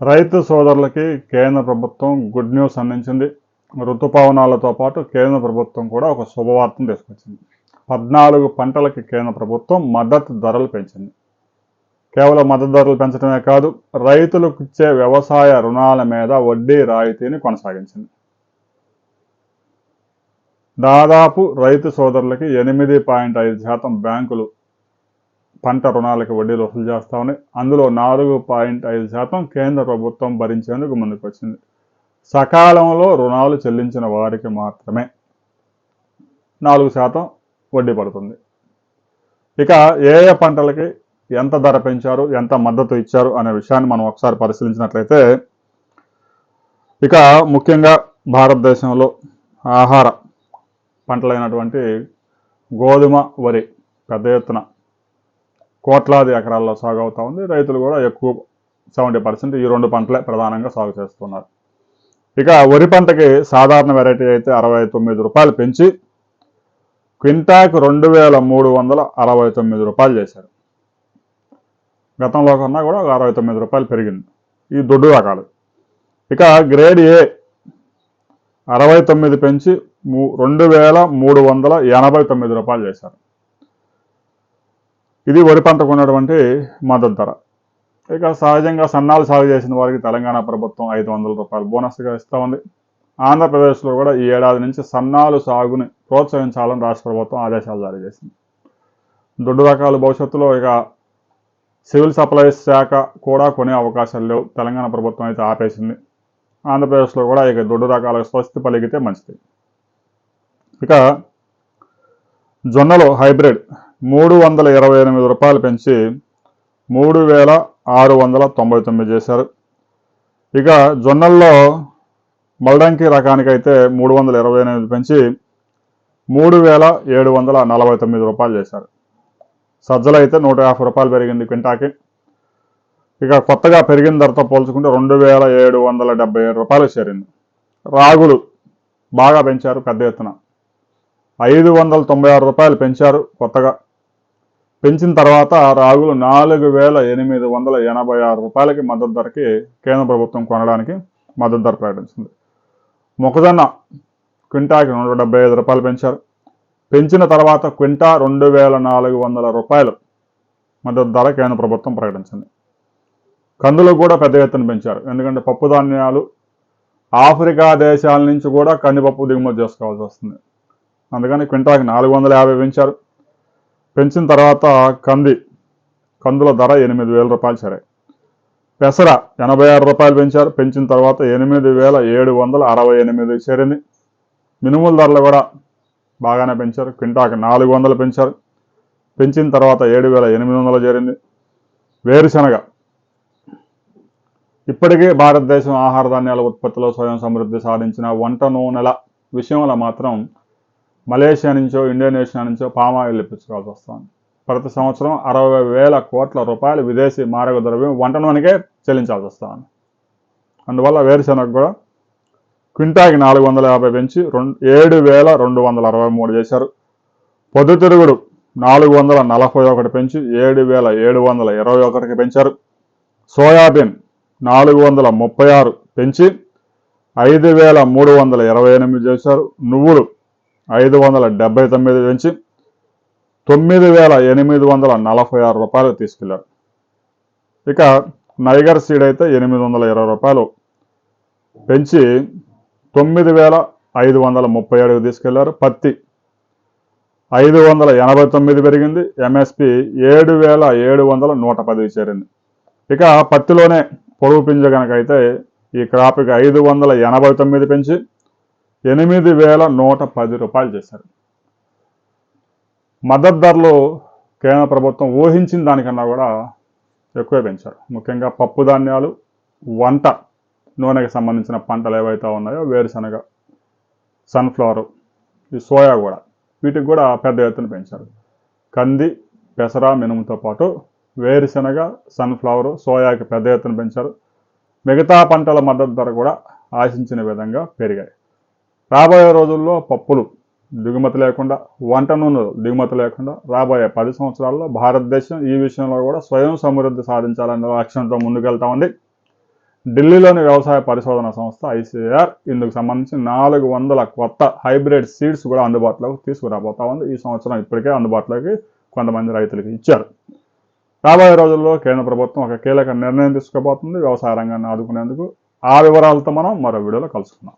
రైతు సోదరులకి కేంద్ర ప్రభుత్వం గుడ్ న్యూస్ అందించింది. ఋతుపవనాలతో పాటు కేంద్ర ప్రభుత్వం కూడా ఒక శుభవార్తను తీసుకొచ్చింది. పద్నాలుగు పంటలకి కేంద్ర ప్రభుత్వం మద్దతు ధరలు పెంచింది. కేవలం మద్దతు ధరలు పెంచడమే కాదు రైతులకు ఇచ్చే వ్యవసాయ రుణాల మీద వడ్డీ రాయితీని కొనసాగించింది. దాదాపు రైతు సోదరులకి ఎనిమిది పాయింట్ ఐదు శాతం బ్యాంకులు పంట రుణాలకి వడ్డీలు వసూలు చేస్తా ఉన్నాయి. అందులో నాలుగు పాయింట్ ఐదు శాతం కేంద్ర ప్రభుత్వం భరించేందుకు ముందుకొచ్చింది. సకాలంలో రుణాలు చెల్లించిన వారికి మాత్రమే నాలుగు శాతం వడ్డీ పడుతుంది. ఇక ఏ ఏ పంటలకి ఎంత ధర పెంచారు ఎంత మద్దతు ఇచ్చారు అనే విషయాన్ని మనం ఒకసారి పరిశీలించినట్లయితే ఇక ముఖ్యంగా భారతదేశంలో ఆహార పంటలైనటువంటి గోధుమ వరి పెద్ద ఎత్తున కోట్లాది ఎకరాల్లో సాగు అవుతూ ఉంది. రైతులు కూడా ఎక్కువ సెవెంటీ పర్సెంట్ ఈ రెండు పంటలే ప్రధానంగా సాగు చేస్తున్నారు. ఇక వరి పంటకి సాధారణ వెరైటీ అయితే అరవై తొమ్మిది రూపాయలు పెంచి క్వింటాకు రెండు వేల మూడు వందల అరవై తొమ్మిది రూపాయలు చేశారు. గతంలో కన్నా కూడా ఒక అరవై తొమ్మిది రూపాయలు పెరిగింది. ఈ దొడ్డు రకాలు. ఇక గ్రేడ్ ఏ అరవై తొమ్మిది పెంచి మూ రెండు వేల మూడు వందల ఎనభై తొమ్మిది రూపాయలు చేశారు. ఇది వరి పంటకు ఉన్నటువంటి మద్దతు ధర. ఇక సహజంగా సన్నాలు సాగు చేసిన వారికి తెలంగాణ ప్రభుత్వం ఐదు వందల రూపాయలు బోనస్గా ఇస్తూ ఉంది. ఆంధ్రప్రదేశ్లో కూడా ఈ ఏడాది నుంచి సన్నాలు సాగుని ప్రోత్సహించాలని రాష్ట్ర ప్రభుత్వం ఆదేశాలు జారీ చేసింది. దొడ్డు రకాలు భవిష్యత్తులో ఇక సివిల్ సప్లైస్ శాఖ కూడా కొనే అవకాశాలు లేవు. తెలంగాణ ప్రభుత్వం అయితే ఆపేసింది. ఆంధ్రప్రదేశ్లో కూడా ఇక దొడ్డు రకాలకు స్వస్తి పలికితే మంచిది. ఇక జొన్నలు హైబ్రిడ్ మూడు వందల ఇరవై ఎనిమిది రూపాయలు పెంచి మూడు వేల ఆరు వందల తొంభై తొమ్మిది చేశారు. ఇక జొన్నల్లో మల్డంకి రకానికైతే మూడు వందల ఇరవై ఎనిమిది పెంచి మూడు వేల ఏడు వందల నలభై తొమ్మిది రూపాయలు చేశారు. సజ్జలు అయితే నూట యాభై రూపాయలు పెరిగింది క్వింటాకి ఇక కొత్తగా పెరిగిన ధరతో పోల్చుకుంటే రెండు వేల ఏడు వందల డెబ్బై ఏడు రూపాయలు చేరింది. రాగులు బాగా పెంచారు పెద్ద ఎత్తున. ఐదు వందల తొంభై ఆరు రూపాయలు పెంచారు కొత్తగా. పెంచిన తర్వాత రాగులు నాలుగు వేల ఎనిమిది వందల ఎనభై ఆరు రూపాయలకి మద్దతు ధరకి కేంద్ర ప్రభుత్వం కొనడానికి మద్దతు ధర ప్రకటించింది. మొక్కజొన్న క్వింటాకి నూట డెబ్బై ఐదు రూపాయలు పెంచారు. పెంచిన తర్వాత క్వింటా రెండు వేల నాలుగు వందల రూపాయలు మద్దతు ధర కేంద్ర ప్రభుత్వం ప్రకటించింది. కందులు కూడా పెద్ద ఎత్తున పెంచారు. ఎందుకంటే పప్పు ధాన్యాలు ఆఫ్రికా దేశాల నుంచి కూడా కందిపప్పు దిగుమతి చేసుకోవాల్సి వస్తుంది. అందుకని క్వింటాకి నాలుగు వందల యాభై పెంచారు. పెంచిన తర్వాత కంది కందుల ధర ఎనిమిది వేల రూపాయలు సరే. పెసర ఎనభై ఆరు రూపాయలు పెంచారు. పెంచిన తర్వాత ఎనిమిది వేల ఏడు వందల అరవై ఎనిమిది చేరింది. మినుముల ధరలు కూడా బాగానే పెంచారు. క్వింటాకి నాలుగు వందలు పెంచారు. పెంచిన తర్వాత ఏడు వేల ఎనిమిది వందలు చేరింది. వేరుశనగ. ఇప్పటికే భారతదేశం ఆహార ధాన్యాల ఉత్పత్తిలో స్వయం సమృద్ధి సాధించిన వంట నూనెల విషయంలో మాత్రం మలేషియా నుంచో ఇండోనేషియా నుంచో పామాయిల్ ఇప్పించుకోవాల్సి వస్తుంది. ప్రతి సంవత్సరం అరవై వేల కోట్ల రూపాయలు విదేశీ మారక ద్రవ్యం వంట నూనెకే చెల్లించాల్సి వస్తుంది. అందువల్ల వేరుశనగ కూడా క్వింటాకి నాలుగు వందల యాభై పెంచి రెండు ఏడు వేల రెండు వందల అరవై మూడు చేశారు. పొద్దుతిరుగుడు నాలుగు వందల నలభై ఒకటి పెంచి ఏడు వేల ఏడు వందల ఇరవై ఒకటికి పెంచారు. సోయాబీన్ నాలుగు వందల ముప్పై ఆరు పెంచి ఐదు వేల మూడు వందల ఇరవై ఎనిమిది చేశారు. నువ్వులు ఐదు వందల డెబ్బై తొమ్మిది పెంచి తొమ్మిది వేల ఎనిమిది వందల నలభై ఆరు రూపాయలు తీసుకెళ్ళారు. ఇక నైగర్ సీడ్ అయితే ఎనిమిది వందల ఇరవై రూపాయలు. పెంచి తొమ్మిది వేల ఐదు వందల ముప్పై ఏడుకు తీసుకెళ్ళారు. పత్తి ఐదు వందల ఎనభై తొమ్మిది పెరిగింది. ఎంఎస్పి ఏడు వేల ఏడు వందల నూట పది చేరింది. ఇక పత్తిలోనే పొడుగు పింజ కనుక అయితే ఈ క్రాప్కి ఐదు వందల ఎనభై తొమ్మిది పెంచి ఎనిమిది వేల నూట పది రూపాయలు చేశారు. మద్దతు ధరలు కేంద్ర ప్రభుత్వం ఊహించిన దానికన్నా కూడా ఎక్కువే పెంచారు. ముఖ్యంగా పప్పు ధాన్యాలు వంట నూనెకి సంబంధించిన పంటలు ఏవైతే ఉన్నాయో వేరుశనగ సన్ఫ్లవరు ఈ సోయా కూడా వీటికి కూడా పెద్ద ఎత్తున పెంచారు. కంది పెసర మినుముతో పాటు వేరుశనగ సన్ఫ్లవరు సోయాకి పెద్ద ఎత్తున పెంచారు. మిగతా పంటల మద్దతు ధర కూడా ఆశించిన విధంగా పెరిగాయి. రాబోయే రోజుల్లో పప్పులు దిగుమతి లేకుండా వంట నూనెలు దిగుమతి లేకుండా రాబోయే పది సంవత్సరాల్లో భారతదేశం ఈ విషయంలో కూడా స్వయం సమృద్ధి సాధించాలనే లక్ష్యంతో ముందుకెళ్తా ఉంది ఢిల్లీలోని వ్యవసాయ పరిశోధన సంస్థ ఐసీఆర్ ఇందుకు సంబంధించి నాలుగు వందల కొత్త హైబ్రిడ్ సీడ్స్ కూడా అందుబాటులోకి తీసుకురాబోతా ఉంది ఈ సంవత్సరం ఇప్పటికే అందుబాటులోకి కొంతమంది రైతులకు ఇచ్చారు. రాబోయే రోజుల్లో కేంద్ర ప్రభుత్వం ఒక కీలక నిర్ణయం తీసుకోబోతుంది వ్యవసాయ రంగాన్ని ఆదుకునేందుకు ఆ వివరాలతో మనం మరో వీడియోలో కలుసుకుందాం.